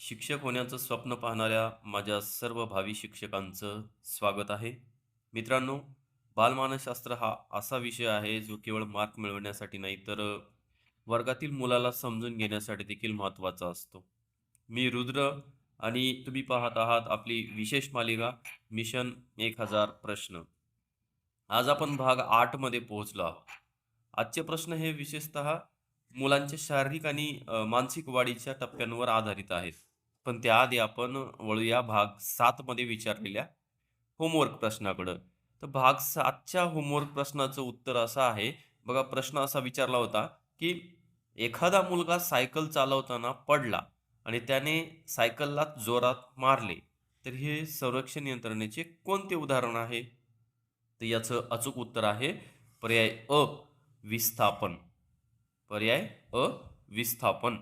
शिक्षक होण्याचं स्वप्न पाहणाऱ्या माझ्या सर्व भावी शिक्षकांचं स्वागत आहे. मित्रांनो बालमानसशास्त्र हा असा विषय आहे जो केवळ मार्क मिळवण्यासाठी नाही तर वर्गातील मुलाला समजून घेण्यासाठी देखील महत्त्वाचा असतो. मी रुद्र आणि तुम्ही पाहत आहात आपली विशेष मालिका मिशन एक हजार प्रश्न. आज आपण भाग आठमध्ये पोहोचलो आहोत. आजचे प्रश्न हे विशेषतः मुलांच्या शारीरिक आणि मानसिक वाढीच्या टप्प्यांवर आधारित आहेत. पण त्याआधी आपण वळूया भाग सातमध्ये विचारलेल्या होमवर्क प्रश्नाकडं. तर भाग सातच्या होमवर्क प्रश्नाचं उत्तर असं आहे बघा प्रश्न असा विचारला होता की एखादा मुलगा सायकल चालवताना पडला आणि त्याने सायकलला जोरात मारले तर हे संरक्षण यंत्रणेचे कोणते उदाहरण आहे? तर याचं अचूक उत्तर आहे पर्याय अ विस्थापन. पर्याय अ विस्थापन.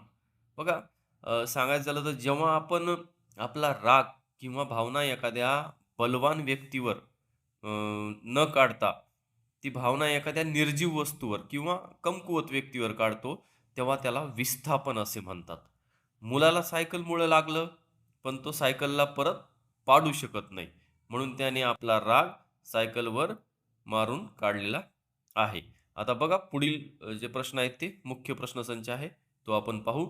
बघा सांगायचं झालं तर जेव्हा आपण आपला राग किंवा भावना एखाद्या बलवान व्यक्तीवर न काढता ती भावना एखाद्या निर्जीव वस्तूवर किंवा कमकुवत व्यक्तीवर काढतो तेव्हा त्याला विस्थापन असे म्हणतात. मुलाला सायकलमुळे लागलं पण तो सायकलला परत पाडू शकत नाही. म्हणून त्याने आपला राग सायकलवर मारून काढलेला आहे. आता बघा पुढील जे प्रश्न आहेत ते मुख्य प्रश्नसंच आहे. तो आपण पाहू.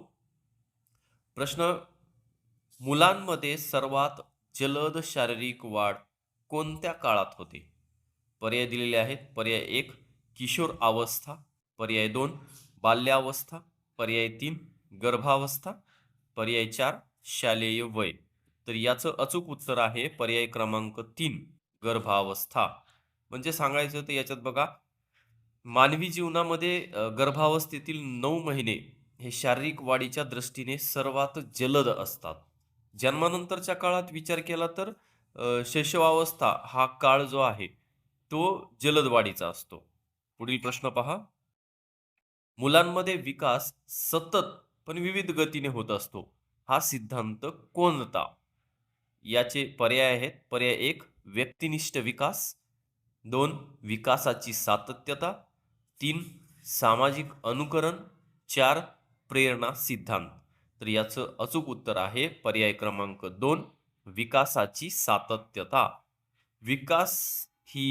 प्रश्न मुलांमध्ये सर्वात जलद शारीरिक वाढ कोणत्या काळात होते? पर्याय दिलेले आहेत. पर्याय एक किशोर अवस्था. पर्याय दोन बाल्यावस्था. पर्याय तीन गर्भावस्था. पर्याय चार शालेय वय. तर याचं अचूक उत्तर आहे पर्याय क्रमांक तीन गर्भावस्था. म्हणजे सांगायचं तर याच्यात बघा मानवी जीवनामध्ये गर्भावस्थेतील नऊ महिने हे शारीरिक वाढीच्या दृष्टीने सर्वात जलद असतात. जन्मानंतरच्या काळात विचार केला तर शैशवावस्था हा काळ जो आहे तो जलद वाढीचा असतो. पुढील प्रश्न पहा. मुलांमध्ये विकास सतत पण विविध गतीने होत असतो. हा सिद्धांत कोणता? याचे पर्याय आहेत. पर्याय एक व्यक्तिनिष्ठ विकास. दोन विकासाची सातत्यता. तीन सामाजिक अनुकरण. चार प्रेरणा सिद्धांत. तर याचं अचूक उत्तर आहे पर्याय क्रमांक दोन विकासाची सातत्यता. विकास ही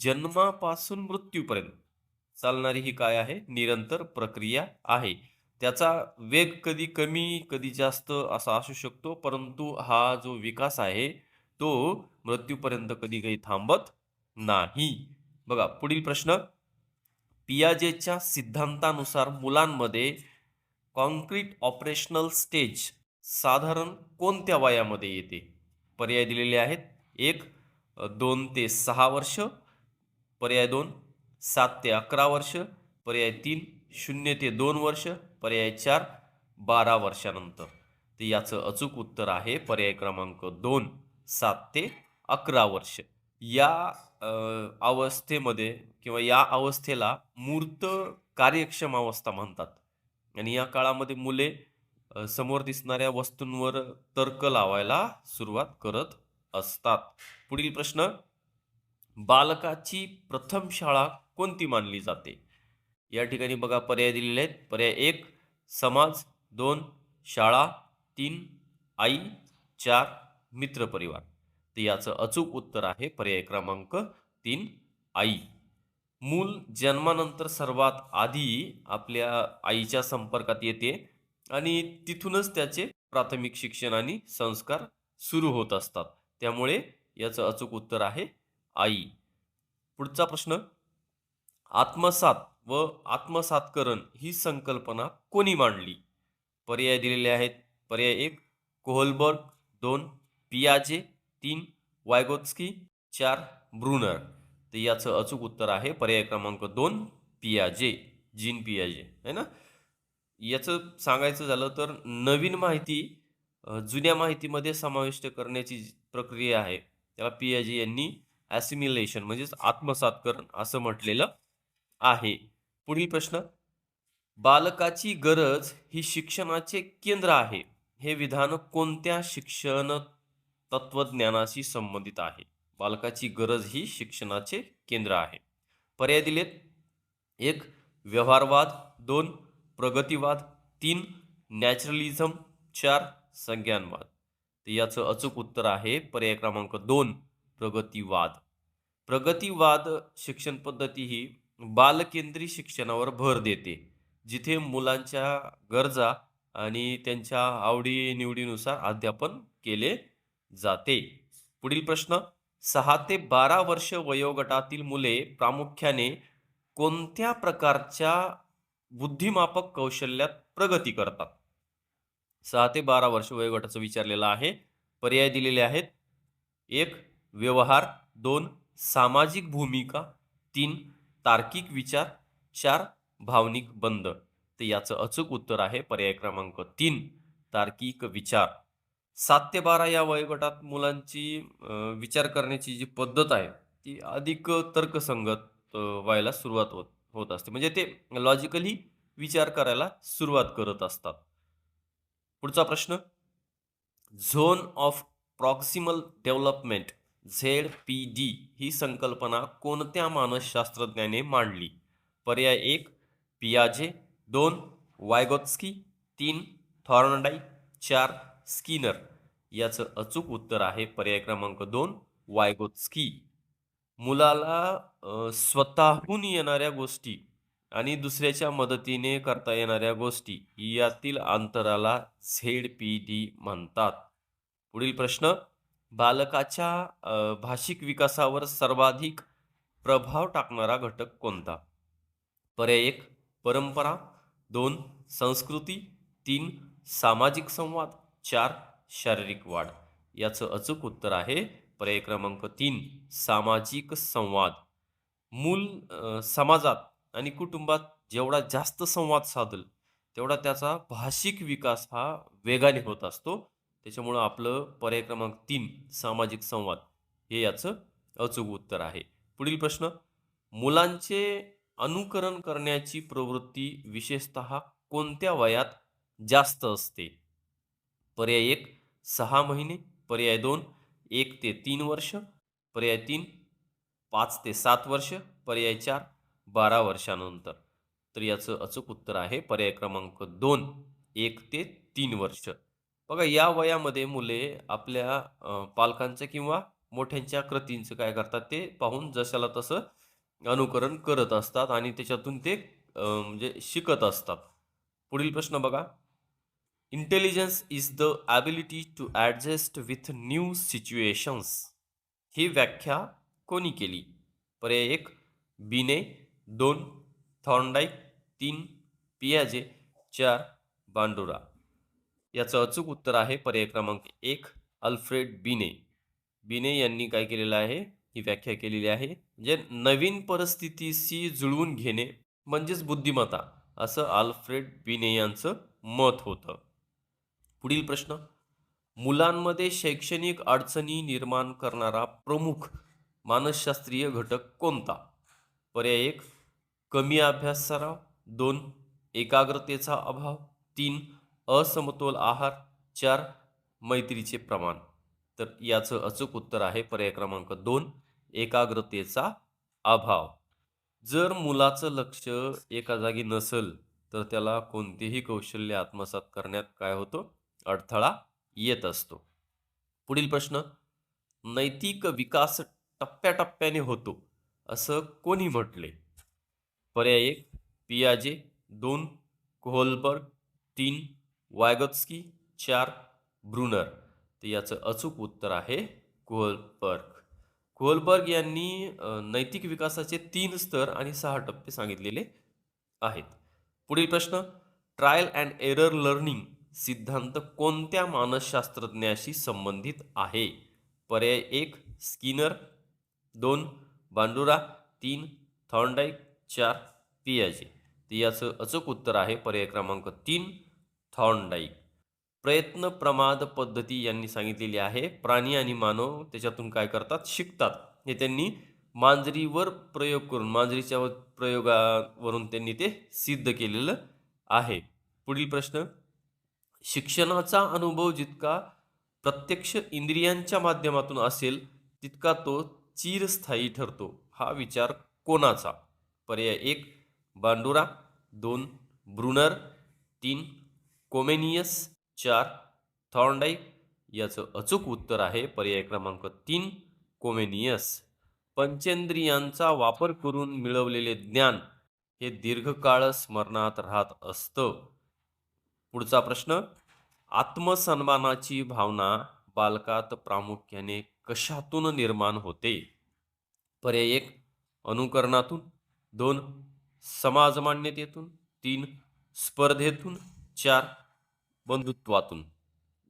जन्मापासून मृत्यूपर्यंत चालणारी ही काय आहे? निरंतर प्रक्रिया आहे. त्याचा वेग कधी कमी कधी जास्त असा असू शकतो परंतु हा जो विकास आहे तो मृत्यूपर्यंत कधी काही थांबत नाही. बघा पुढील प्रश्न. पियाजेच्या सिद्धांतानुसार मुलांमध्ये कॉन्क्रीट ऑपरेशनल स्टेज साधारण कोणत्या वयामध्ये येते? पर्याय दिलेले आहेत. एक दोन ते सहा वर्ष. पर्याय दोन सात ते अकरा वर्ष. पर्याय तीन शून्य ते दोन वर्ष. पर्याय चार बारा वर्षानंतर. तर याचं अचूक उत्तर आहे पर्याय क्रमांक दोन सात ते अकरा वर्ष. या अवस्थेमध्ये किंवा या अवस्थेला मूर्त कार्यक्षम अवस्था म्हणतात. आणि या काळामध्ये मुले समोर दिसणाऱ्या वस्तूंवर तर्क लावायला सुरुवात करत असतात. पुढील प्रश्न बालकाची प्रथम शाळा कोणती मानली जाते? या ठिकाणी बघा पर्याय दिलेले आहेत. पर्याय एक समाज. दोन शाळा. तीन आई. चार मित्रपरिवार तर याचं अचूक उत्तर आहे पर्याय क्रमांक तीन आई. मूल जन्मानंतर सर्वात आधी आपल्या आईच्या संपर्कात येते आणि तिथूनच त्याचे प्राथमिक शिक्षण आणि संस्कार सुरू होत असतात. त्यामुळे याचं अचूक उत्तर आहे आई. पुढचा प्रश्न आत्मसात व आत्मसातकरण ही संकल्पना कोणी मांडली? पर्याय दिलेले आहेत. पर्याय एक कोहलबर्ग. दोन पियाजे. तीन वायगोत्स्की. चार ब्रुनर. तर याचं अचूक उत्तर आहे. पर्याय क्रमांक दोन पियाजे जीन पियाजे. है ना? याचं सांगायचं झालं तर नवीन माहिती जुन्या माहितीमध्ये समाविष्ट करण्याची जी प्रक्रिया आहे. त्याला पियाजे यांनी ॲसिमिलेशन म्हणजेच आत्मसातकरण असं म्हटलेलं आहे. पुढील प्रश्न. बालकाची गरज ही शिक्षणाचे केंद्र आहे. हे विधान कोणत्या शिक्षण तत्वज्ञानाशी संबंधित आहे? बालकाची गरज ही शिक्षणाचे केंद्र आहे. पर्याय दिलेत. एक व्यवहारवाद. दोन प्रगतीवाद. तीन नॅचरलिझम. चार संज्ञानवाद. तर याचं अचूक उत्तर आहे पर्याय क्रमांक दोन प्रगतीवाद. प्रगतीवाद शिक्षण पद्धती ही बालकेंद्री शिक्षणावर भर देते. जिथे मुलांच्या गरजा आणि त्यांच्या आवडी निवडीनुसार अध्यापन केले जाते. पुढील प्रश्न सहा ते बारा वर्ष वयोगटातील मुले प्रामुख्याने कोणत्या प्रकारच्या बुद्धिमापक कौशल्यात प्रगती करतात? सहा ते बारा वर्ष वयोगटाचं विचारलेलं आहे. पर्याय दिलेले आहेत. एक व्यवहार. दोन सामाजिक भूमिका. तीन तार्किक विचार. चार भावनिक बंध. तर याचं अचूक उत्तर आहे पर्याय क्रमांक तीन तार्किक विचार. सात ते बारा या वयोगटात मुलांची विचार करण्याची जी पद्धत आहे ती अधिक तर्कसंगत व्हायला सुरुवात होत होत असते. म्हणजे ते लॉजिकली विचार करायला सुरुवात करत असतात. पुढचा प्रश्न. Zone of proximal development Z P D ही संकल्पना कोणत्या मानसशास्त्रज्ञाने मांडली? पर्याय एक पियाजे दोन वायगोत्स्की. तीन थॉर्नडाई. चार स्किनर. याचं अचूक उत्तर आहे पर्याय क्रमांक दोन वायगोत्स्की मुलाला स्वतःहून येणाऱ्या गोष्टी आणि दुसऱ्याच्या मदतीने करता येणाऱ्या गोष्टी यातील अंतराला झेड पी डी म्हणतात. पुढील प्रश्न बालकाच्या भाषिक विकासावर सर्वाधिक प्रभाव टाकणारा घटक कोणता? पर्याय एक परंपरा. दोन संस्कृती. तीन सामाजिक संवाद. चार शारीरिक वाढ. याचं अचूक उत्तर आहे पर्याय क्रमांक तीन सामाजिक संवाद. मूल समाजात आणि कुटुंबात जेवढा जास्त संवाद साधल तेवढा त्याचा भाषिक विकास हा वेगाने होत असतो. त्याच्यामुळं आपलं पर्याय क्रमांक तीन सामाजिक संवाद हे याचं अचूक उत्तर आहे. पुढील प्रश्न मुलांचे अनुकरण करण्याची प्रवृत्ती विशेषतः कोणत्या वयात जास्त असते? पर्याय एक सहा महिने पर्याय दोन एक ते तीन वर्ष पर्याय तीन पाच ते सात वर्ष पर्याय चार बारा वर्षानंतर. तर याचं अचूक उत्तर आहे पर्याय क्रमांक दोन एक ते तीन वर्ष. बघा या वयामध्ये मुले आपल्या पालकांचं किंवा मोठ्यांच्या कृतींचं काय करतात ते पाहून जशाला तसं अनुकरण करत असतात आणि त्याच्यातून ते म्हणजे शिकत असतात. पुढील प्रश्न बघा. Intelligence is the ability to adjust with new situations ही व्याख्या कोणी केली? पर्याय एक बिने दोन थॉर्नडाईक तीन पियाजे चार बांडुरा. याचं अचूक उत्तर आहे पर्याय क्रमांक एक अल्फ्रेड बिने. बिने यांनी काय केलेलं आहे? ही व्याख्या केलेली आहे म्हणजे नवीन परिस्थितीशी जुळवून घेणे म्हणजेच बुद्धिमत्ता असं अल्फ्रेड बिने यांचं मत होतं. पुढील प्रश्न. मुलांमध्ये शैक्षणिक अडचणी निर्माण करणारा प्रमुख मानसशास्त्रीय घटक कोणता? पर्याय एक कमी अभ्यास सराव. दोन एकाग्रतेचा अभाव. तीन असमतोल आहार. चार मैत्रीचे प्रमाण. तर याचं अचूक उत्तर आहे पर्याय क्रमांक दोन एकाग्रतेचा अभाव. जर मुलाचं लक्ष एका जागी नसेल तर त्याला कोणतेही कौशल्य आत्मसात करण्यात काय होतं? अडथळा येत असतो. पुढील प्रश्न नैतिक विकास टप्प्याटप्प्याने होतो असं कोणी म्हटले? पर्याय एक पियाजे. दोन कोहलबर्ग. तीन वायगत्स्की. चार ब्रुनर. तर याचं अचूक उत्तर आहे कोहलबर्ग. कोहलबर्ग यांनी नैतिक विकासाचे तीन स्तर आणि सहा टप्पे सांगितलेले आहेत. पुढील प्रश्न ट्रायल अँड एरर लर्निंग सिद्धांत कोणत्या मानसशास्त्रज्ञाशी संबंधित आहे? पर्याय एक स्किनर. दोन बांडुरा. तीन थॉर्नडाईक चार पियाजे. तर याचं अचूक उत्तर आहे पर्याय क्रमांक तीन थॉर्नडाईक प्रयत्न प्रमाद पद्धती यांनी सांगितलेली आहे. प्राणी आणि मानव त्याच्यातून काय करतात? शिकतात. हे त्यांनी मांजरीवर प्रयोग करून मांजरीच्या व- प्रयोगावरून त्यांनी ते सिद्ध केलेलं आहे. पुढील प्रश्न. शिक्षणाचा अनुभव जितका प्रत्यक्ष इंद्रियांच्या माध्यमातून असेल तितका तो चिरस्थायी ठरतो. हा विचार कोणाचा? पर्याय एक बांडुरा. दोन ब्रुनर. तीन कोमेनियस. चार थॉर्नडाईक. याचं अचूक उत्तर आहे पर्याय क्रमांक तीन कोमेनियस. पंचेंद्रियांचा वापर करून मिळवलेले ज्ञान हे दीर्घकाळ स्मरणात राहत असतं. पुढचा प्रश्न आत्मसन्मानाची भावना बालकात प्रामुख्याने कशातून निर्माण होते? पर्याय एक अनुकरणातून. दोन समाजमान्यतेतून. तीन स्पर्धेतून. चार बंधुत्वातून.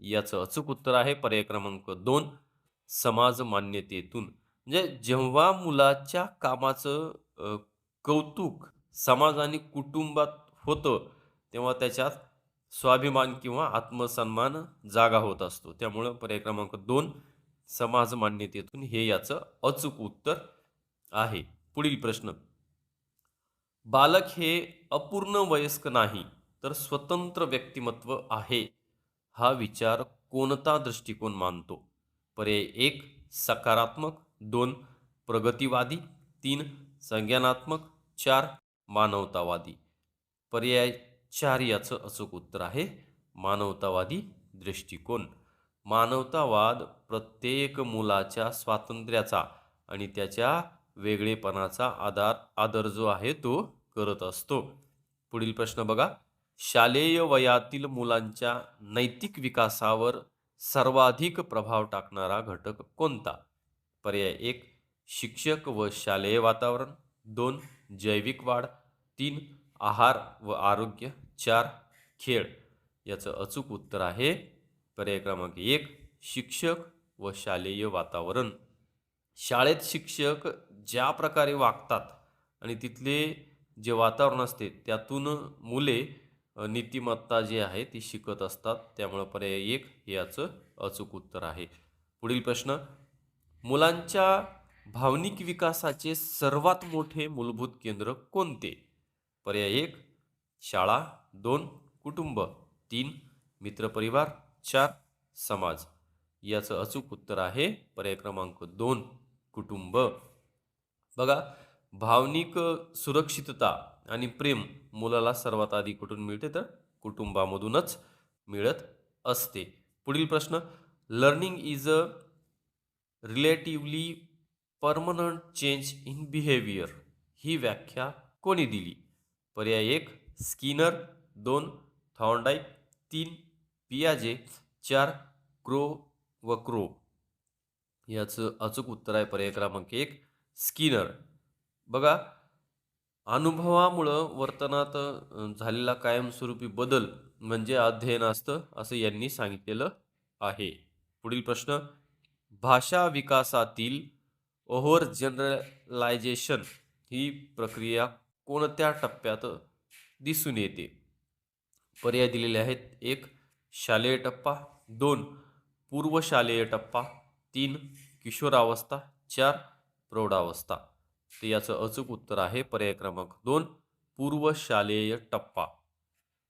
याचं अचूक उत्तर आहे पर्याय क्रमांक दोन समाज मान्यतेतून म्हणजे जेव्हा मुलाच्या कामाचं कौतुक समाज आणि कुटुंबात होतं तेव्हा त्याच्यात स्वाभिमान किंवा आत्मसन्मान जागा होत असतो. त्यामुळं पर्याय क्रमांक दोन समाज मान्यतेतून हे याचं अचूक उत्तर आहे. पुढील प्रश्न. बालक हे अपूर्ण वयस्क नाही तर स्वतंत्र व्यक्तिमत्व आहे हा विचार कोणता दृष्टिकोन मानतो? पर्याय एक सकारात्मक. दोन प्रगतिवादी. तीन संज्ञानात्मक. चार मानवतावादी. पर्याय चार याचं अचूक उत्तर आहे मानवतावादी दृष्टिकोन. मानवतावाद प्रत्येक मुलाच्या स्वातंत्र्याचा आणि त्याच्या वेगळेपणाचा आधार आदर जो आहे तो करत असतो. पुढील प्रश्न बघा. शालेय वयातील मुलांच्या नैतिक विकासावर सर्वाधिक प्रभाव टाकणारा घटक कोणता? पर्याय एक शिक्षक व शालेय वातावरण. दोन जैविक वाढ. तीन आहार व आरोग्य चार खेळ. याचं अचूक उत्तर आहे. पर्याय क्रमांक एक शिक्षक व शालेय वातावरण. शाळेत शिक्षक ज्या प्रकारे वागतात आणि तिथले जे वातावरण असते त्यातून मुले नीतिमत्ता जी आहे ती शिकत असतात. त्यामुळं पर्याय एक याचं अचूक उत्तर आहे. पुढील प्रश्न मुलांच्या भावनिक विकासाचे सर्वात मोठे मूलभूत केंद्र कोणते? पर्याय एक शाळा. दोन कुटुंब. तीन मित्रपरिवार. चार समाज. याचं अचूक उत्तर आहे पर्याय क्रमांक दोन कुटुंब. बघा भावनिक सुरक्षितता आणि प्रेम मुलाला सर्वात आधी कुठून मिळते? तर कुटुंबामधूनच मिळत असते. पुढील प्रश्न learning is a relatively permanent change in behaviour ही व्याख्या कोणी दिली? पर्याय एक स्किनर. दोन थॉर्नडाईक तीन पियाजे. चार क्रो व क्रो. याचं अचूक उत्तर आहे पर्याय क्रमांक एक स्किनर. बघा अनुभवामुळं वर्तनात झालेला कायमस्वरूपी बदल म्हणजे अध्ययन असतं असं यांनी सांगितलेलं आहे. पुढील प्रश्न भाषा विकासातील ओव्हर जनरलायझेशन ही प्रक्रिया कोणत्या टप्प्यात दिसून येते. पर्याय दिलेले आहेत. एक शालेय टप्पा. दोन पूर्वशालेय टप्पा. तीन किशोरावस्था. चार प्रौढावस्था. तर याचं अचूक उत्तर आहे पर्याय क्रमांक दोन पूर्वशालेय टप्पा.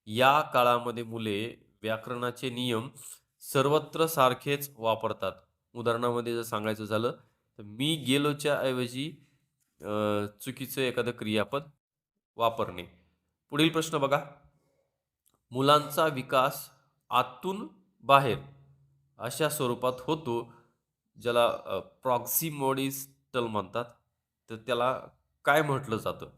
या काळामध्ये मुले व्याकरणाचे नियम सर्वत्र सारखेच वापरतात. उदाहरणामध्ये जर सांगायचं झालं तर मी गेलोच्या ऐवजी चुकीचं एखादं क्रियापद वापरणे. पुढील प्रश्न बघा. मुलांचा विकास आतून बाहेर अशा स्वरूपात होतो ज्याला प्रॉक्सिमोडिस्टल म्हणतात. तर त्याला काय म्हटलं जातं?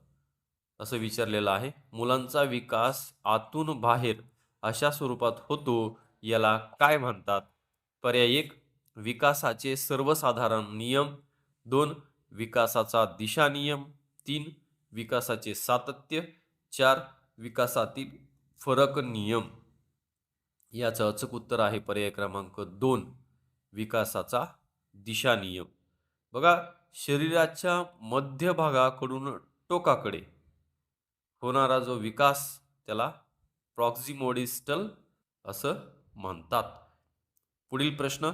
असं विचारलेलं आहे. मुलांचा विकास आतून बाहेर अशा स्वरूपात होतो याला काय म्हणतात? पर्याय एक विकासाचे सर्वसाधारण नियम. दोन विकासाचा दिशा नियम तीन विकासाचे सातत्य चार विकासातील फरक नियम. याचं अचूक उत्तर आहे पर्याय क्रमांक दोन विकासाचा दिशा नियम बघा शरीराच्या मध्यभागाकडून टोकाकडे होणारा जो विकास त्याला प्रॉक्झिमोडिस्टल असं म्हणतात. पुढील प्रश्न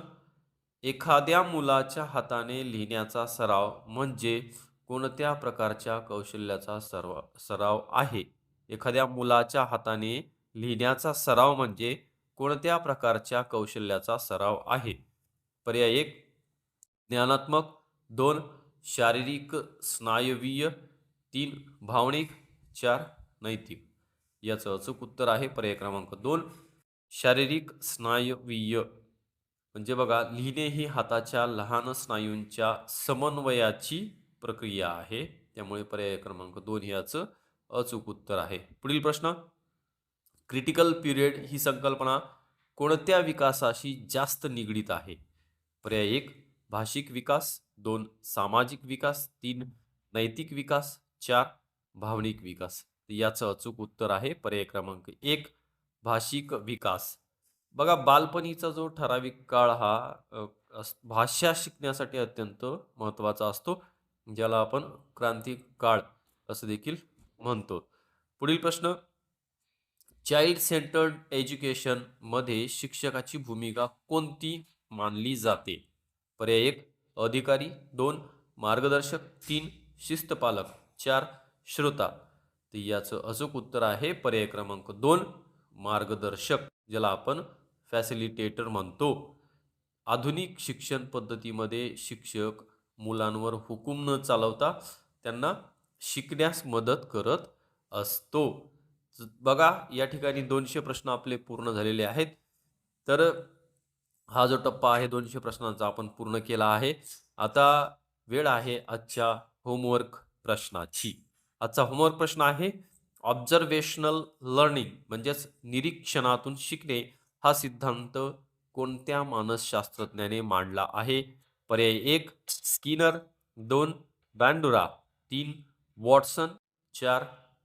एखाद्या मुलाच्या हाताने लिहिण्याचा सराव म्हणजे कोणत्या प्रकारच्या कौशल्याचा सर्व सराव आहे? एखाद्या मुलाच्या हाताने लिहिण्याचा सराव म्हणजे कोणत्या प्रकारच्या कौशल्याचा सराव आहे? पर्याय एक ज्ञानात्मक. दोन शारीरिक स्नायवीय. तीन भावनिक. चार नैतिक. याचं अचूक उत्तर आहे पर्याय क्रमांक दोन शारीरिक स्नायवीय. म्हणजे बघा लिहिणे ही हाताच्या लहान स्नायूंच्या समन्वयाची प्रक्रिया आहे. त्यामुळे पर्याय क्रमांक दोन हे याचं अचूक उत्तर आहे. पुढील प्रश्न. क्रिटिकल पिरियड ही संकल्पना कोणत्या विकासाशी जास्त निगडीत आहे? पर्याय एक भाषिक विकास. दोन सामाजिक विकास. तीन नैतिक विकास. चार भावनिक विकास. याचं अचूक उत्तर आहे. पर्याय क्रमांक एक भाषिक विकास. बघा बालपणीचा जो ठराविक काळ हा भाषा शिकण्यासाठी अत्यंत महत्त्वाचा असतो. ज्याला आपण क्रांती काळ असं देखील म्हणतो. पुढील प्रश्न चाइल्ड सेंटर्ड एज्युकेशनमध्ये शिक्षकाची भूमिका कोणती मानली जाते? पर्याय एक अधिकारी. दोन मार्गदर्शक. तीन शिस्तपालक. चार श्रोता. तर याचं अचूक उत्तर आहे पर्याय क्रमांक दोन मार्गदर्शक ज्याला आपण फॅसिलिटेटर म्हणतो. आधुनिक शिक्षण पद्धतीमध्ये शिक्षक मुलांवर हुकूम न चालवता त्यांना शिकण्यास मदत करत असतो. बघा या ठिकाणी दोनशे प्रश्न आपले पूर्ण झालेले आहेत. तर हा जो टप्पा आहे दोनशे प्रश्नांचा आपण पूर्ण केला आहे. आता वेळ आहे आजच्या होमवर्क प्रश्नाची. आजचा होमवर्क प्रश्न आहे ऑब्झर्वेशनल लर्निंग म्हणजेच निरीक्षणातून शिकणे हा सिद्धांत कोणत्या मानसशास्त्रज्ञाने मांडला आहे? पर्याय एक स्किनर. दोन बँडुरा. तीन वॉटसन. चार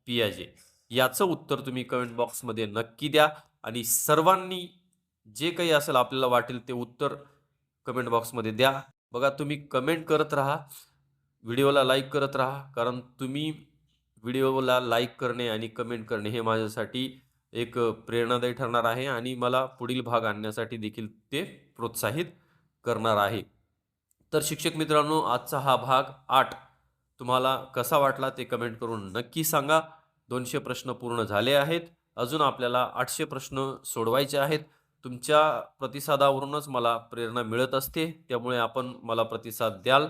पियाजे. याचं उत्तर तुम्ही कमेंट बॉक्समध्ये नक्की द्या आणि सर्वांनी जे काही असेल आपल्याला वाटेल ते उत्तर कमेंट बॉक्समध्ये द्या. बघा तुम्ही कमेंट करत राहा. व्हिडिओला लाईक करत राहा. कारण तुम्ही व्हिडिओला लाईक करणे आणि कमेंट करणे हे माझ्यासाठी एक प्रेरणादायी ठरणार आहे आणि मला पुढील भाग आणण्यासाठी देखील ते प्रोत्साहित करणार आहे. तर शिक्षक मित्रांनो आजचा हा भाग आठ. तुम्हाला कसा वाटला ते कमेंट करून नक्की सांगा. दोनशे प्रश्न पूर्ण झाले आहेत. अजून आपल्याला आठशे प्रश्न सोडवायचे आहेत. तुमच्या प्रतिसादावरूनच मला प्रेरणा मिळत असते. त्यामुळे आपण मला प्रतिसाद द्याल.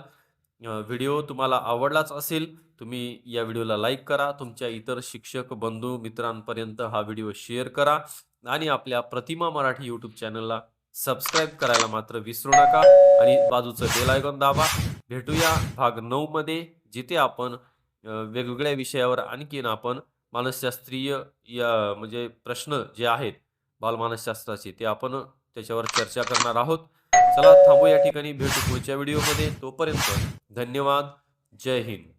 व्हिडिओ तुम्हाला आवडलाच असेल तुम्ही या व्हिडिओला लाईक करा. तुमच्या इतर शिक्षक बंधू मित्रांपर्यंत हा व्हिडिओ शेअर करा. आणि आपल्या प्रतिमा मराठी यूट्यूब चॅनलला सबस्क्राईब करायला मात्र विसरू नका आणि बाजूचं बेल आयकॉन दाबा. भेटूया भाग नऊ मध्ये जिथे आपण वेगवेगळ्या विषयावर आणखीन आपण मानसशास्त्रीय या म्हणजे प्रश्न जे आहेत बालमानसशास्त्राचे ते आपण त्याच्यावर चर्चा करणार आहोत. चला थांबू या ठिकाणी. भेटू पुढच्या व्हिडिओमध्ये तोपर्यंत धन्यवाद. जय हिंद.